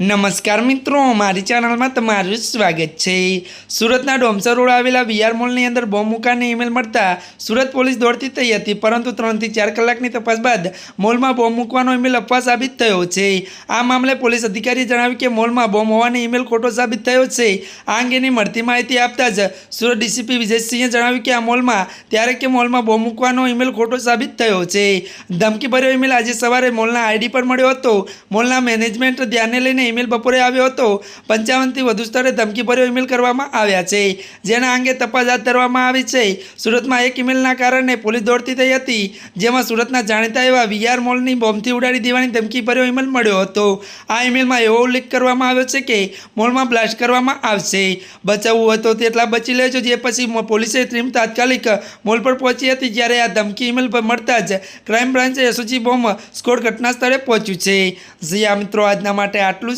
નમસ્કાર મિત્રો, મારી ચેનલમાં તમારું સ્વાગત છે. સુરતના ડોમસર રોડ આવેલા વીઆર મોલની અંદર બોમ્બ મુકાની ઈમેલ મળતા સુરત પોલીસ દોડતી થઈ હતી, પરંતુ ત્રણથી ચાર કલાકની તપાસ બાદ મોલમાં બોમ્બ મૂકવાનો ઈમેલ અફવા સાબિત થયો છે. આ મામલે પોલીસ અધિકારીએ જણાવ્યું કે મોલમાં બોમ્બ હોવાની ઈમેલ ખોટો સાબિત થયો છે. આ અંગેની મળતી માહિતી આપતા જ સુરત ડીસીપી વિજયસિંહે જણાવ્યું કે આ મોલમાં, ત્યારે કે મોલમાં બોમ્બ મૂકવાનો ઈમેલ ખોટો સાબિત થયો છે. ધમકીભર્યો ઈમેલ આજે સવારે મોલના આઈડી પર મળ્યો હતો. મોલના મેનેજમેન્ટ ધ્યાને લઈને ઈમેલ બપોરે આવ્યો હતો. પંચાવનથી વધુ સ્તરે ધમકીભર્યો ઈમેલ કરવામાં આવ્યા છે. જેના અંગે તપાસ હાથ ધરવામાં આવી છે. સુરતમાં એક ઈમેલના કારણે પોલીસ દોડતી થઈ હતી, જેમાં સુરતના જાણીતા એવા વીઆર મોલની બોમ્બથી ઉડાડી દેવાની ધમકીભર્યો ઈમેલ મળ્યો હતો. આ ઈમેલમાં એવો ઉલ્લેખ કરવામાં આવ્યો છે કે, મોલમાં બ્લાસ્ટ કરવામાં આવશે. બચાવવું હતો તેટલા બચી લેજો, જે પછી પોલીસે ટીમ તાત્કાલિક મોલ પર પહોંચી હતી, જ્યારે આ ધમકી ઈમેલ મળતા જ ક્રાઇમ બ્રાન્ચે એસઓજી બોમ્બ સ્કોડ ઘટના સ્થળે પહોંચ્યું છે. જીયા મિત્રો, આજના માટે આટલું